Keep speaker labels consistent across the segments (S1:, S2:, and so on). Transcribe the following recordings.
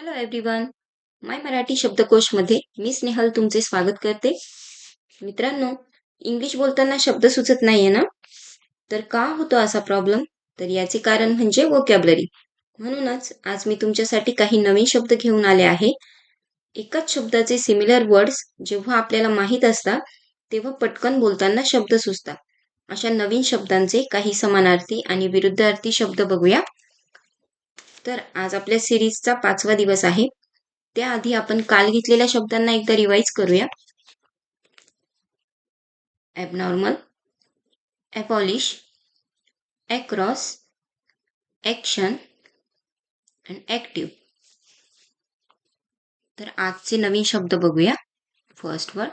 S1: Hello everyone my Marathi शब्दकोशमध्ये मी स्नेहल तुमचे स्वागत करते. मित्रांनो इंग्लिश बोलताना शब्द सुचत नाहीये ना? तर का होतो असा प्रॉब्लेम तर याचे कारण म्हणजे वोकॅबलरी म्हणूनच आज मी तुमच्यासाठी काही नवीन शब्द घेऊन आले आहे. एकाच शब्दाचे सिमिलर वर्ड्स जेव्हा आपल्याला माहीत असतात तेव्हा पटकन बोलताना शब्द सुचतात. अशा नवीन शब्दांचे काही समानार्थी आणि विरुद्धार्थी शब्द बघूया. तर आज आपल्या सिरीजचा पाचवा दिवस आहे. त्याआधी आपण काल घेतलेल्या शब्दांना एकदा रिवाइज करूया. Abnormal abolish across action and active तर आजचे नवीन शब्द बघूया. फर्स्ट वर्ड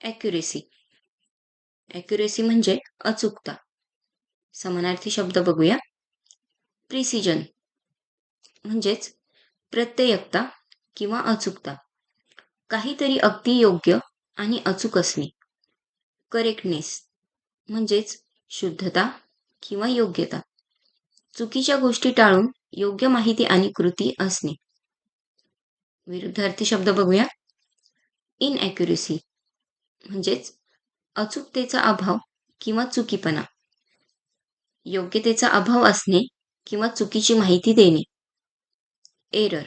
S1: ॲक्युरेसी ॲक्युरेसी म्हणजे अचूकता. समानार्थी शब्द बघूया. प्रिसिजन म्हणजेच प्रत्ययकता किंवा अचूकता. काहीतरी अगदी योग्य आणि अचूक असणे. करेक्टनेस म्हणजेच शुद्धता किंवा योग्यता. चुकीच्या गोष्टी टाळून योग्य माहिती आणि कृती असणे. विरुद्धार्थी शब्द बघूया. इनॲक्युरेसी म्हणजेच अचूकतेचा अभाव किंवा चुकीपणा. योग्यतेचा अभाव असणे किंवा चुकीची माहिती देणे. एरर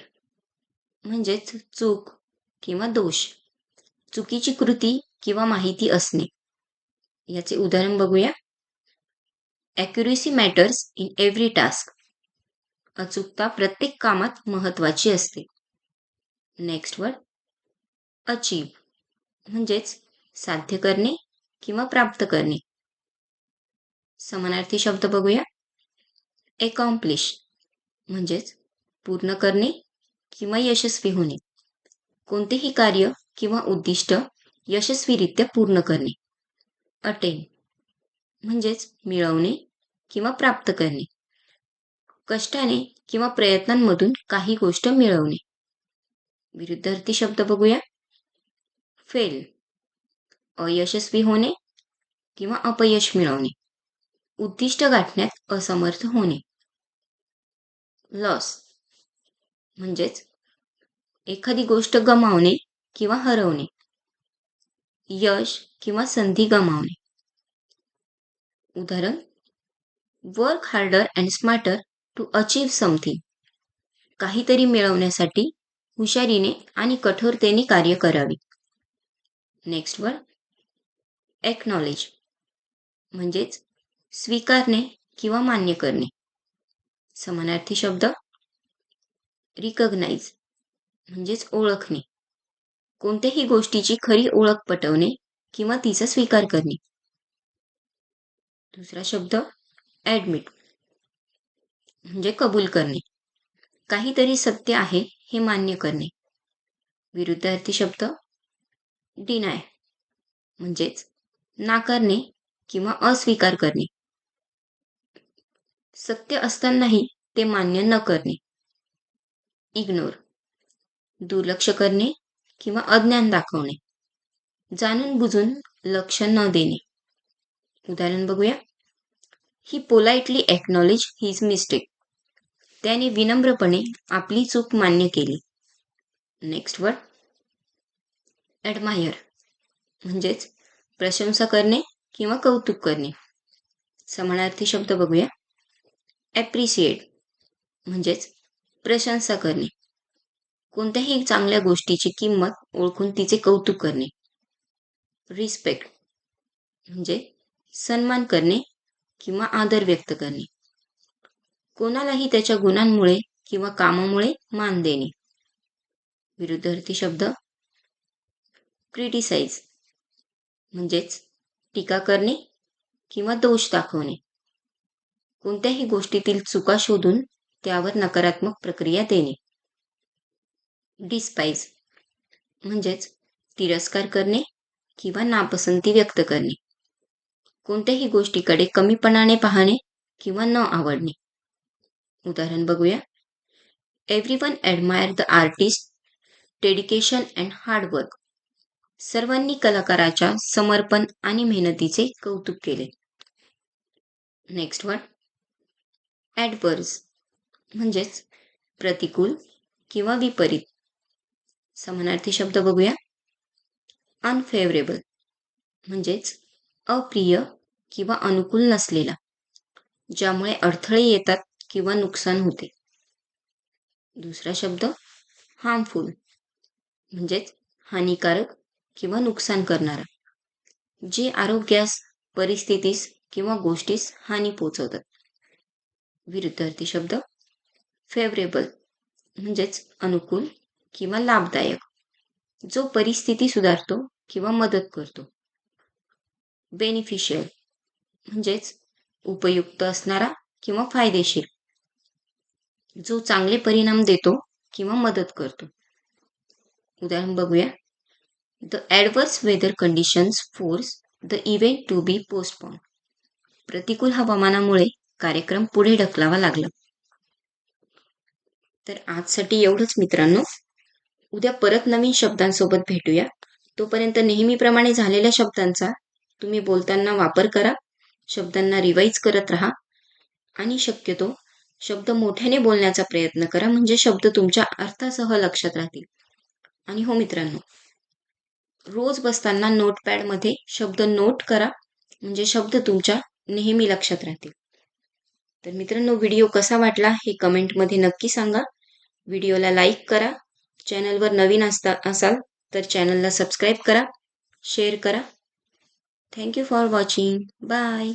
S1: म्हणजेच चूक किंवा दोष. चुकीची कृती किंवा माहिती असणे. याचे उदाहरण बघूया. Accuracy matters in every task अचूकता प्रत्येक कामात महत्त्वाची असते. नेक्स्ट वर्ड अचीव म्हणजेच साध्य करणे किंवा प्राप्त करणे. समानार्थी शब्द बघूया. एकॉम्प्लिश म्हणजेच पूर्ण करणे किंवा यशस्वी होणे. कोणतेही कार्य किंवा उद्दिष्ट यशस्वीरित्या पूर्ण करणे. अटेन म्हणजेच मिळवणे किंवा प्राप्त करणे. कष्टाने किंवा प्रयत्नांमधून काही गोष्ट मिळवणे. विरुद्धार्थी शब्द बघूया. फेल अयशस्वी होणे किंवा अपयश मिळवणे. उद्दिष्ट गाठण्यात असमर्थ होणे. लॉस. म्हणजेच एखादी गोष्ट गमावणे किंवा हरवणे. यश किंवा संधी गमावणे. उदाहरण work harder and smarter to achieve something काहीतरी मिळवण्यासाठी हुशारीने आणि कठोरतेने कार्य करावे. नेक्स्ट वर एक्नॉलेज म्हणजेच स्वीकारणे किंवा मान्य करणे. समानार्थी शब्द रिकग्नाइज म्हणजेच ओळखणे. कोणत्याही गोष्टीची खरी ओळख पटवणे किंवा तिचा स्वीकार करणे. दुसरा शब्द ऍडमिट म्हणजे कबूल करणे. काहीतरी सत्य आहे हे मान्य करणे. विरुद्धार्थी शब्द डिनाय म्हणजेच नाकारणे किंवा अस्वीकार करणे. सत्य असतानाही ते मान्य न करणे. इग्नोर दुर्लक्ष करणे किंवा अज्ञान दाखवणे. जाणून बुजून लक्ष न देणे. उदाहरण बघूया. He politely acknowledge his mistake त्याने विनम्रपणे आपली चूक मान्य केली. नेक्स्ट वर्ड ॲडमायर म्हणजेच प्रशंसा करणे किंवा कौतुक करणे. समानार्थी शब्द बघूया. ॲप्रिशिएट म्हणजेच प्रशंसा करणे. कोणत्याही चांगल्या गोष्टीची किंमत ओळखून तिचे कौतुक करणे. रिस्पेक्ट म्हणजे सन्मान करणे किंवा आदर व्यक्त करणे. कोणालाही त्याच्या गुणांमुळे किंवा कामामुळे मान देणे. विरुद्धार्थी शब्द क्रिटिसाइज म्हणजेच टीका करणे किंवा दोष दाखवणे. कोणत्याही गोष्टीतील चुका शोधून त्यावर नकारात्मक प्रक्रिया देणे. डिस्पाइज म्हणजेच तिरस्कार करणे किंवा नापसंती व्यक्त करणे. कोणत्याही गोष्टीकडे कमीपणाने पाहणे किंवा न आवडणे. उदाहरण बघूया. Everyone admire the artist dedication and hard work सर्वांनी कलाकाराच्या समर्पण आणि मेहनतीचे कौतुक केले. नेक्स्ट वन ॲडवर्स म्हणजेच प्रतिकूल किंवा विपरीत. समानार्थी शब्द बघूया. अनफेवरेबल म्हणजेच अप्रिय किंवा अनुकूल नसलेला ज्यामुळे अडथळे येतात किंवा नुकसान होते. दुसरा शब्द हार्मफुल म्हणजेच हानिकारक किंवा नुकसान करणारा जे आरोग्यास परिस्थितीस किंवा गोष्टीस हानी पोचवतात विरुद्धार्थी शब्द. फेवरेबल म्हणजेच अनुकूल किंवा लाभदायक. जो परिस्थिती सुधारतो किंवा मदत करतो. बेनिफिशियल म्हणजेच उपयुक्त असणारा किंवा फायदेशीर. जो चांगले परिणाम देतो किंवा मदत करतो. उदाहरण बघूया. The adverse weather conditions force the event to be postpone प्रतिकूल हवामानामुळे कार्यक्रम पुढे ढकलावा लागला. तर आजसाठी एवढंच मित्रांनो. उद्या परत नवीन शब्दांसोबत भेटूया. तोपर्यंत नेहमीप्रमाणे झालेल्या शब्दांचा तुम्ही बोलताना वापर करा. शब्दांना रिवाईज करत राहा. आणि शक्यतो शब्द मोठ्याने बोलण्याचा प्रयत्न करा. म्हणजे शब्द तुमच्या अर्थासह लक्षात राहतील. आणि हो मित्रांनो रोज बसताना नोटपॅडमध्ये शब्द नोट करा. म्हणजे शब्द तुमच्या नेहमी लक्षात राहतील. तर मित्रांनो व्हिडिओ कसा वाटला हे कमेंटमध्ये नक्की सांगा. व्हिडिओला लाईक करा. चॅनलवर नवीन असता असाल तर चॅनलला सबस्क्राईब करा शेअर करा. Thank you for watching bye